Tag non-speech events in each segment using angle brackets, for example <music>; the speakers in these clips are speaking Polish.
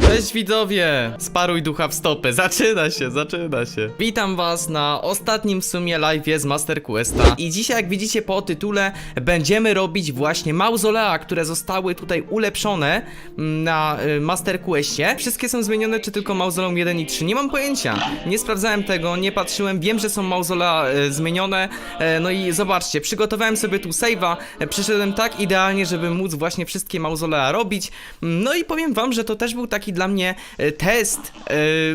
Cześć widzowie! Sparuj ducha w stopę. <laughs> Zaczyna się, zaczyna się. Witam was na ostatnim w sumie live'ie z Master Questa. I dzisiaj, jak widzicie po tytule, będziemy robić właśnie mauzolea, które zostały tutaj ulepszone mm, na y, Master Questie. Wszystkie są zmienione, czy tylko mauzoleum 1 i 3? Nie mam pojęcia. Nie sprawdzałem tego, nie patrzyłem. Wiem, że są mauzolea y, zmienione. E, no i zobaczcie, przygotowałem sobie tu save'a. E, Przyszedłem tak idealnie, żeby móc właśnie wszystkie mauzolea robić. Mm, No i powiem wam, że to też był taki dla mnie e, test.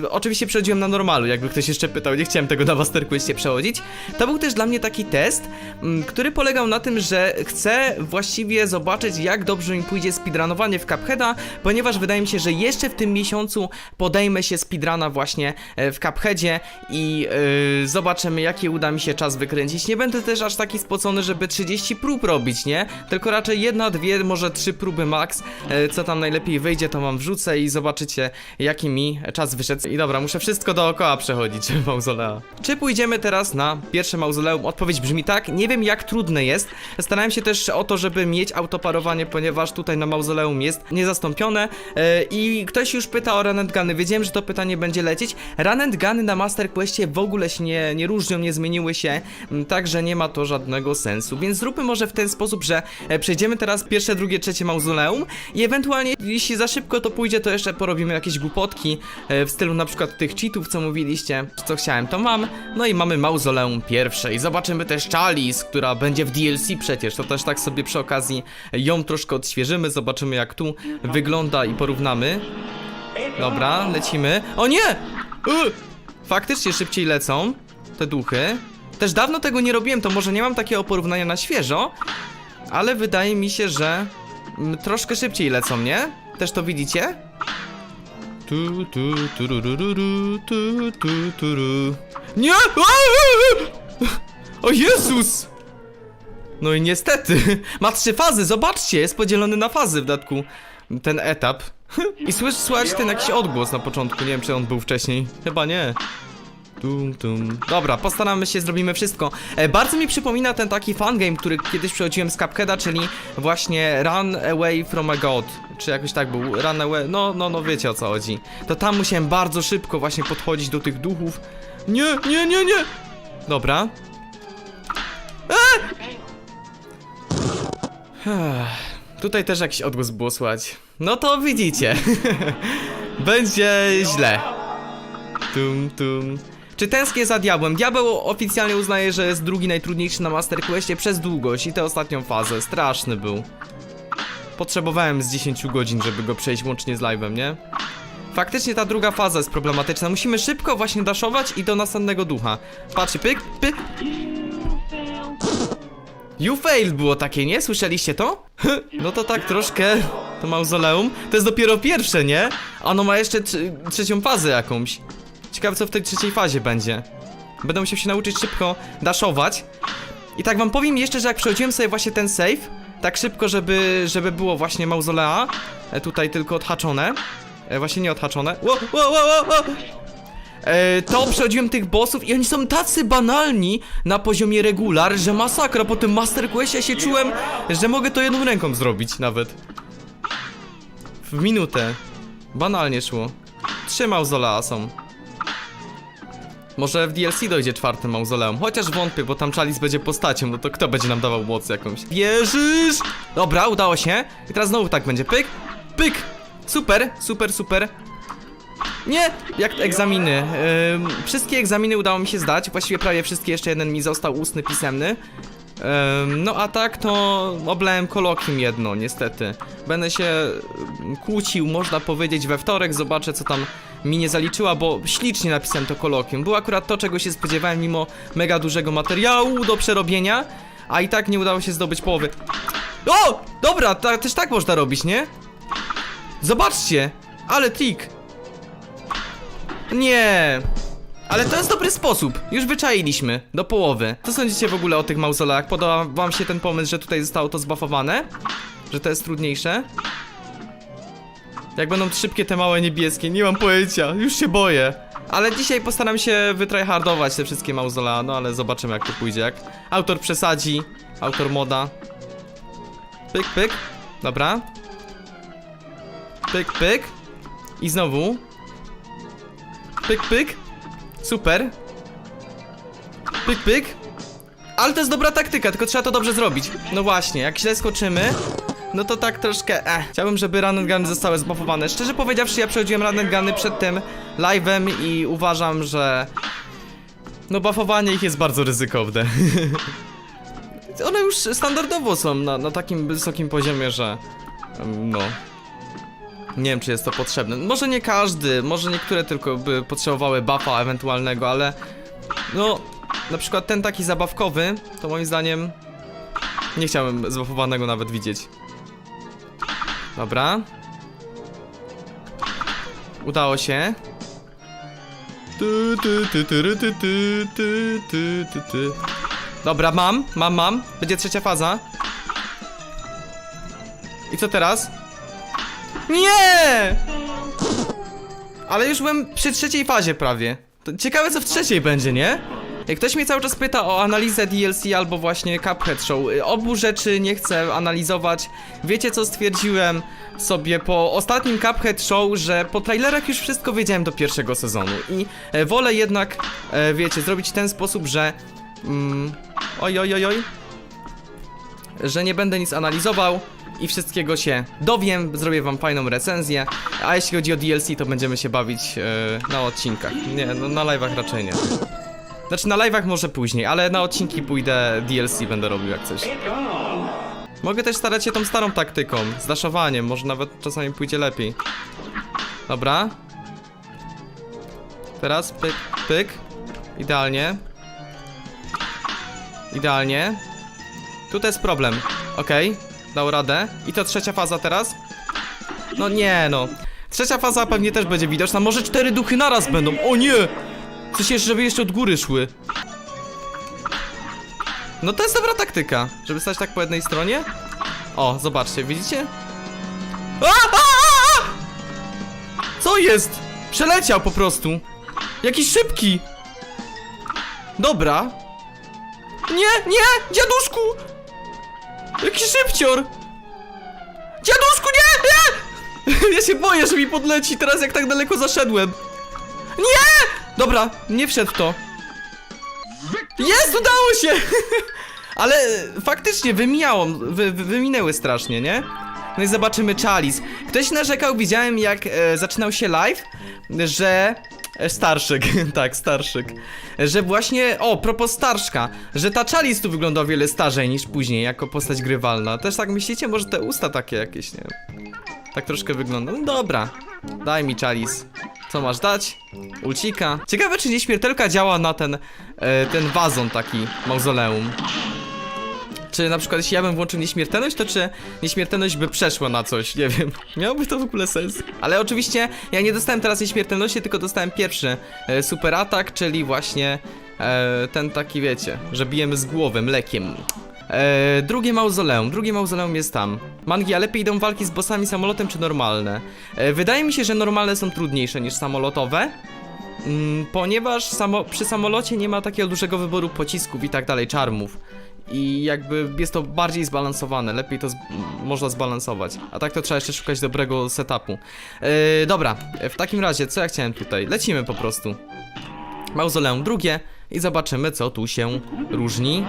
E, oczywiście przechodziłem na normalu, jakby ktoś jeszcze pytał, nie chciałem tego na Master Questie przechodzić. To był też dla mnie taki test, mm, który polegał na tym, że chcę właściwie zobaczyć, jak dobrze mi pójdzie speedrunowanie w Cupheada, ponieważ wydaje mi się, że jeszcze w tym miesiącu podejmę się speedruna właśnie e, w Cupheadzie i e, zobaczymy, jaki uda mi się czas wykręcić. Nie będę też aż taki spocony, żeby 30 prób robić, nie? Tylko raczej jedna, dwie, może trzy próby max. E, Co tam najlepiej wyjdzie, to wam wrzucę i zobaczycie, jaki mi czas wyszedł. I dobra, muszę wszystko dookoła przechodzić, <laughs> mauzolea. Czy pójdziemy teraz na pierwsze mauzoleum? Odpowiedź brzmi tak. Nie wiem, jak trudne jest. Starałem się też o to, żeby mieć autoparowanie, ponieważ tutaj na mauzoleum jest niezastąpione. E, I ktoś już pyta o run guny. Wiedziałem, że to pytanie będzie lecieć. Run guny na Master Questie w ogóle się nie, nie różnią, nie zmieniły się, m, także nie ma to żadnego sensu. Więc zróbmy może w ten sposób, że e, przejdziemy teraz pierwsze, drugie, trzecie mauzoleum i ewentualnie, jeśli za szybko to pójdzie, to jeszcze porobimy jakieś głupotki e, w stylu na przykład tych cheatów, co mówiliście. Co chciałem, to mam. No i mamy mauzoleum pierwsze i zobaczymy też Chalice, która będzie w DLC przecież. To też tak sobie przy okazji ją troszkę odświeżymy, zobaczymy jak tu wygląda i porównamy. Dobra, lecimy. O nie! Faktycznie szybciej lecą te duchy. Też dawno tego nie robiłem, to może nie mam takiego porównania na świeżo, ale wydaje mi się, że troszkę szybciej lecą, nie? Też to widzicie? Tu, tu, turururu, tu, tu, turu. Nie! O Jezus! No i niestety, <laughs> ma trzy fazy, zobaczcie, jest podzielony na fazy w dodatku ten etap. <laughs> I słysz, słychać ten jakiś odgłos na początku, nie wiem czy on był wcześniej, chyba nie. Tum, tum. Dobra, postaramy się, zrobimy wszystko. E, bardzo mi przypomina ten taki fangame, który kiedyś przechodziłem z Cupheada, czyli właśnie Run Away from a God. Czy jakoś tak był, Run Away, no, no, no wiecie o co chodzi. To tam musiałem bardzo szybko właśnie podchodzić do tych duchów. Nie, nie, nie, nie! Dobra. Ech, Tutaj też jakiś odgłos było słychać. No to widzicie. <laughs> Będzie źle. Tum, tum. Czy tęsknię za diabłem? Diabeł oficjalnie uznaje, że jest drugi najtrudniejszy na Master Questie przez długość i tę ostatnią fazę. Straszny był. Potrzebowałem z 10 godzin, żeby go przejść łącznie z live'em, nie? Faktycznie ta druga faza jest problematyczna. Musimy szybko właśnie daszować i do następnego ducha. Patrzcie, pyk, pyk. You failed było takie, nie? Słyszeliście to? No to tak troszkę to mauzoleum. To jest dopiero pierwsze, nie? A ono ma jeszcze tr trzecią fazę jakąś. Ciekawe co w tej trzeciej fazie będzie. Będę musiał się nauczyć szybko daszować. I tak wam powiem jeszcze, że jak przechodziłem sobie właśnie ten save, tak szybko, żeby, żeby było właśnie mauzolea, e, tutaj tylko odhaczone. E, właśnie nie odhaczone. Ło, ło, ło, ło, ło. E, to przechodziłem tych bossów i oni są tacy banalni na poziomie regular, że masakra. Po tym Master Questie się czułem, że mogę to jedną ręką zrobić nawet. W minutę. Banalnie szło. Trzy mauzolea są. Może w DLC dojdzie czwarty mauzoleum, chociaż wątpię, bo tam Chalice będzie postacią, no to kto będzie nam dawał moc jakąś? Wierzysz? Dobra, udało się. I teraz znowu tak będzie, pyk, pyk. Super, super, super. Nie, jak egzaminy. Ym, wszystkie egzaminy udało mi się zdać, właściwie prawie wszystkie, jeszcze jeden mi został ustny, pisemny. Ym, no a tak to oblałem kolokium jedno, niestety. Będę się kłócił, można powiedzieć, we wtorek, zobaczę co tam mi nie zaliczyła, bo ślicznie napisałem to kolokium. Było akurat to, czego się spodziewałem, mimo mega dużego materiału do przerobienia, a i tak nie udało się zdobyć połowy. O! Dobra, ta, też tak można robić, nie? Zobaczcie! Ale trik! Nie. Ale to jest dobry sposób. Już wyczailiśmy. Do połowy. Co sądzicie w ogóle o tych mauzoleach? Podoba wam się ten pomysł, że tutaj zostało to zbafowane? Że to jest trudniejsze? Jak będą szybkie te małe niebieskie? Nie mam pojęcia. Już się boję. Ale dzisiaj postaram się wytryhardować te wszystkie mauzolea, no ale zobaczymy jak to pójdzie. Jak autor przesadzi, autor moda. Pyk, pyk. Dobra. Pyk, pyk. I znowu. Pyk, pyk. Super. Pyk, pyk. Ale to jest dobra taktyka, tylko trzeba to dobrze zrobić. No właśnie, jak źle skoczymy, no to tak troszkę eh. Chciałbym, żeby run and guny zostały zbuffowane. Szczerze powiedziawszy, ja przechodziłem run and guny przed tym live'em i uważam, że... No buffowanie ich jest bardzo ryzykowne. <laughs> One już standardowo są na, na takim wysokim poziomie, że... No... Nie wiem, czy jest to potrzebne. Może nie każdy, może niektóre tylko by potrzebowały buffa ewentualnego, ale... No, na przykład ten taki zabawkowy, to moim zdaniem... Nie chciałbym zbuffowanego nawet widzieć. Dobra. Udało się. Dobra, mam, mam, mam. Będzie trzecia faza. I co teraz? Nie! Ale już byłem przy trzeciej fazie prawie. Ciekawe co w trzeciej będzie, nie? Jak ktoś mnie cały czas pyta o analizę DLC albo właśnie Cuphead Show, y, obu rzeczy nie chcę analizować. Wiecie co stwierdziłem sobie po ostatnim Cuphead Show, że po trailerach już wszystko wiedziałem do pierwszego sezonu i e, wolę jednak, wiecie, zrobić w ten sposób, że... Mm, oj, oj, oj, oj. Że nie będę nic analizował i wszystkiego się dowiem, zrobię wam fajną recenzję, a jeśli chodzi o DLC, to będziemy się bawić e, na odcinkach. Nie, no na live'ach raczej nie. Znaczy na live'ach może później, ale na odcinki pójdę DLC będę robił jak coś. Mogę też starać się tą starą taktyką, z daszowaniem, może nawet czasami pójdzie lepiej. Dobra. Teraz pyk, pyk. Idealnie. Idealnie. Tutaj jest problem. Okej, dał radę. I to trzecia faza teraz? No nie no. Trzecia faza pewnie też będzie widoczna. Może cztery duchy naraz będą. O nie! Jeszcze, żeby jeszcze od góry szły. No to jest dobra taktyka, żeby stać tak po jednej stronie. O, zobaczcie, widzicie? A, a, a, a! Co jest? Przeleciał po prostu. Jakiś szybki. Dobra. Nie, nie, dziaduszku! Jaki szybcior! Dziaduszku, nie, nie! <laughs> Ja się boję, że mi podleci teraz, jak tak daleko zaszedłem. Nie! Dobra, nie wszedł to. Jest, udało się! <laughs> Ale faktycznie wymijało, wy, wy, wyminęły strasznie, nie? No i zobaczymy Chalice. Ktoś narzekał, widziałem jak e, zaczynał się live, że... E, starszyk, <laughs> tak, starszyk. Że właśnie, o, propos starszka, że ta Chalice tu wygląda o wiele starzej niż później, jako postać grywalna. Też tak myślicie? Może te usta takie jakieś, nie. Tak troszkę wygląda. No dobra, daj mi Chalice. Co masz dać? Ulcika. Ciekawe, czy nieśmiertelka działa na ten, e, ten wazon taki, mauzoleum. Czy na przykład jeśli ja bym włączył nieśmiertelność, to czy nieśmiertelność by przeszła na coś? Nie wiem. <laughs> Miałoby to w ogóle sens. Ale oczywiście ja nie dostałem teraz nieśmiertelności, tylko dostałem pierwszy e, super atak, czyli właśnie e, ten taki, wiecie, że bijemy z głowy mlekiem. E, drugie mauzoleum, drugie mauzoleum jest tam. Mangi, a lepiej idą walki z bossami samolotem czy normalne? E, wydaje mi się, że normalne są trudniejsze niż samolotowe. Mm, ponieważ samo, przy samolocie nie ma takiego dużego wyboru pocisków i tak dalej, czarmów. I jakby jest to bardziej zbalansowane, lepiej to z można zbalansować. A tak to trzeba jeszcze szukać dobrego setupu. Yy, dobra, w takim razie, co ja chciałem tutaj? Lecimy po prostu. Mauzoleum drugie i zobaczymy, co tu się różni.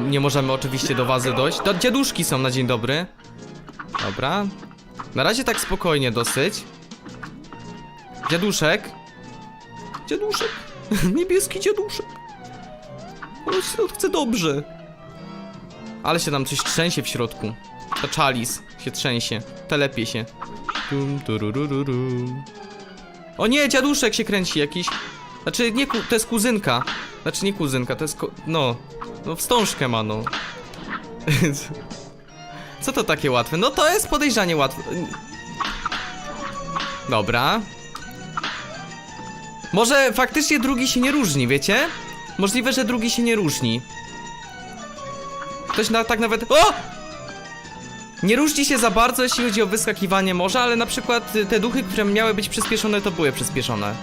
Nie możemy oczywiście do wazy dojść. Do dziaduszki są na dzień dobry. Dobra. Na razie tak spokojnie dosyć. Dziaduszek. Dziaduszek. <laughs> Niebieski dziaduszek. On się chce dobrze. Ale się tam coś trzęsie w środku. To czalis się trzęsie. Telepie się. O nie, dziaduszek się kręci jakiś. Znaczy, nie, to jest kuzynka. Znaczy, nie kuzynka, to jest. No. No, wstążkę ma, no. <laughs> Co to takie łatwe? No, to jest podejrzanie łatwe. Dobra. Może faktycznie drugi się nie różni, wiecie? Możliwe, że drugi się nie różni. Ktoś na, tak nawet. O! Nie różni się za bardzo, jeśli chodzi o wyskakiwanie może, ale na przykład te duchy, które miały być przyspieszone, to były przyspieszone.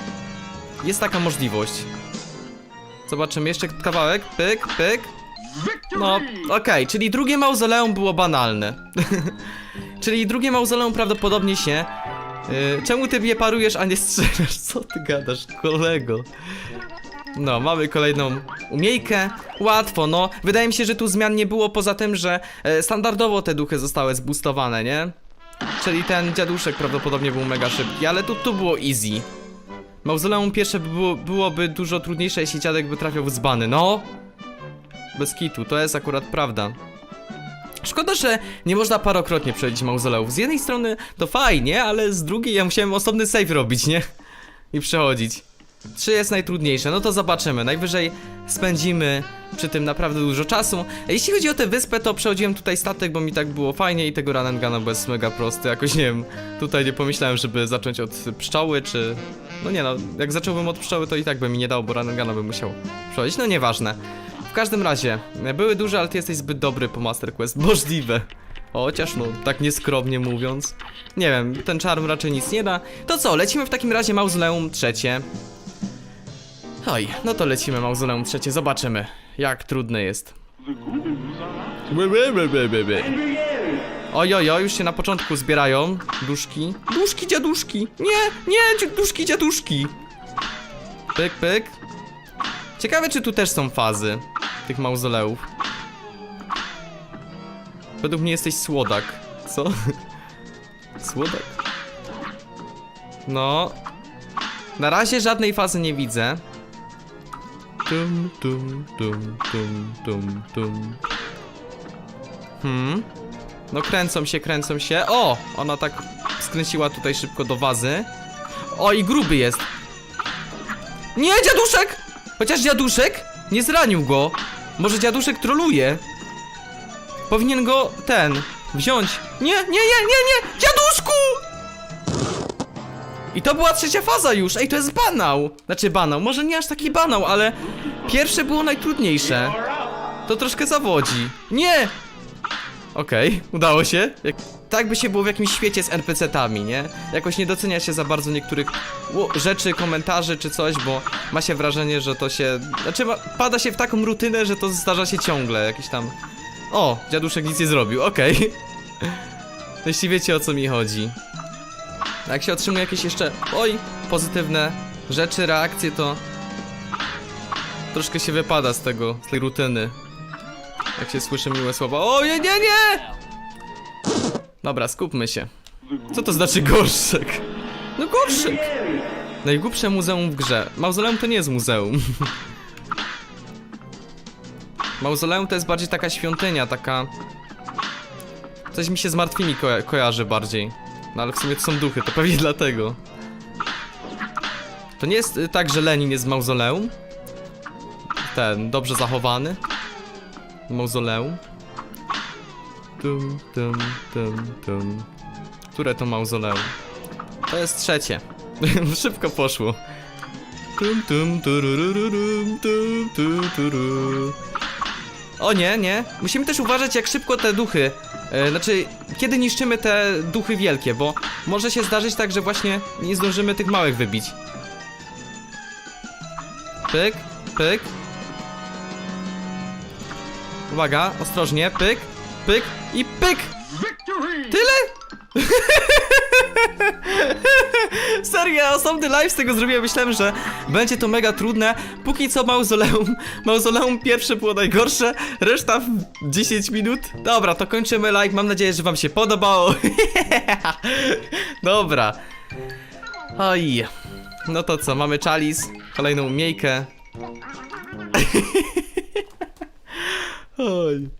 Jest taka możliwość. Zobaczymy jeszcze kawałek. Pyk, pyk. No, okej, czyli drugie mauzoleum było banalne. <laughs> czyli drugie mauzoleum prawdopodobnie się Yy, czemu ty mnie parujesz, a nie strzelasz? Co ty gadasz, kolego? No, mamy kolejną umiejkę. Łatwo, no. Wydaje mi się, że tu zmian nie było poza tym, że e, standardowo te duchy zostały zboostowane, nie? Czyli ten dziaduszek prawdopodobnie był mega szybki, ale tu, tu było easy. Mauzoleum pierwsze by było, byłoby dużo trudniejsze, jeśli dziadek by trafiał w zbany. No! Bez kitu, to jest akurat prawda. Szkoda, że nie można parokrotnie przejść mauzoleów. Z jednej strony to fajnie, ale z drugiej ja musiałem osobny save robić, nie? I przechodzić. Trzy jest najtrudniejsze, no to zobaczymy. Najwyżej spędzimy przy tym naprawdę dużo czasu. Jeśli chodzi o tę wyspę, to przechodziłem tutaj statek, bo mi tak było fajnie i tego Ranengana jest mega prosty. Jakoś nie wiem, tutaj nie pomyślałem, żeby zacząć od pszczoły, czy... No nie no, jak zacząłbym od pszczoły, to i tak by mi nie dało, bo Ranengana bym musiał przechodzić. No nieważne. W każdym razie, były duże, ale ty jesteś zbyt dobry po Master Quest. <laughs> Możliwe. Chociaż no, tak nieskromnie mówiąc. Nie wiem, ten czarm raczej nic nie da. To co, lecimy w takim razie mauzoleum trzecie. Oj, no to lecimy mauzoleum trzecie, zobaczymy, jak trudne jest. Oj, oj, oj, już się na początku zbierają duszki. Duszki, dziaduszki! Nie, nie, duszki, dziaduszki! Pyk, pyk. Ciekawe, czy tu też są fazy tych mauzoleów. Według mnie jesteś słodak. Co? <laughs> Słodak? No. Na razie żadnej fazy nie widzę. Tum. Hmm. No kręcą się, kręcą się. O! Ona tak skręciła tutaj szybko do wazy. O, i gruby jest. Nie, dziaduszek! Chociaż dziaduszek nie zranił go. Może dziaduszek troluje. Powinien go ten wziąć. Nie, nie, nie, nie, nie! Dziaduszku! I to była trzecia faza już. Ej, to jest banał. Znaczy banał, może nie aż taki banał, ale pierwsze było najtrudniejsze. To troszkę zawodzi. Nie! Okej, udało się. Jak, tak by się było w jakimś świecie z NPC-tami, nie? Jakoś nie docenia się za bardzo niektórych rzeczy, komentarzy czy coś, bo ma się wrażenie, że to się... Znaczy, ma, pada się w taką rutynę, że to zdarza się ciągle, jakiś tam... O, dziaduszek nic nie zrobił, okej. <laughs> Jeśli wiecie o co mi chodzi. Jak się otrzymuje jakieś jeszcze, oj, pozytywne rzeczy, reakcje, to troszkę się wypada z tego, z tej rutyny. Jak się słyszy miłe słowa. O nie, nie, nie! Dobra, skupmy się. Co to znaczy gorszek? No gorszek! Najgłupsze muzeum w grze. Mauzoleum to nie jest muzeum. <laughs> Mauzoleum to jest bardziej taka świątynia, taka... Coś mi się z martwymi ko kojarzy bardziej. No ale w sumie to są duchy, to pewnie <laughs> dlatego. To nie jest y, tak, że Lenin jest w mauzoleum? Ten, dobrze zachowany? Mauzoleum? Tum, tum, tum, tum. Które to mauzoleum? To jest trzecie. <laughs> Szybko poszło. Tum, tum, tum, tum, turu. O nie, nie. Musimy też uważać jak szybko te duchy e, Znaczy, kiedy niszczymy te duchy wielkie, bo może się zdarzyć tak, że właśnie nie zdążymy tych małych wybić. Pyk, pyk. Uwaga, ostrożnie, pyk, pyk i pyk! Tyle? <laughs> Ja osobny live z tego zrobiłem, myślałem, że będzie to mega trudne. Póki co mauzoleum, <laughs> mauzoleum pierwsze było najgorsze, reszta w 10 minut. Dobra, to kończymy live, mam nadzieję, że wam się podobało. <laughs> Dobra. Oj. No to co, mamy Chalice, kolejną miejkę. <laughs> Oj.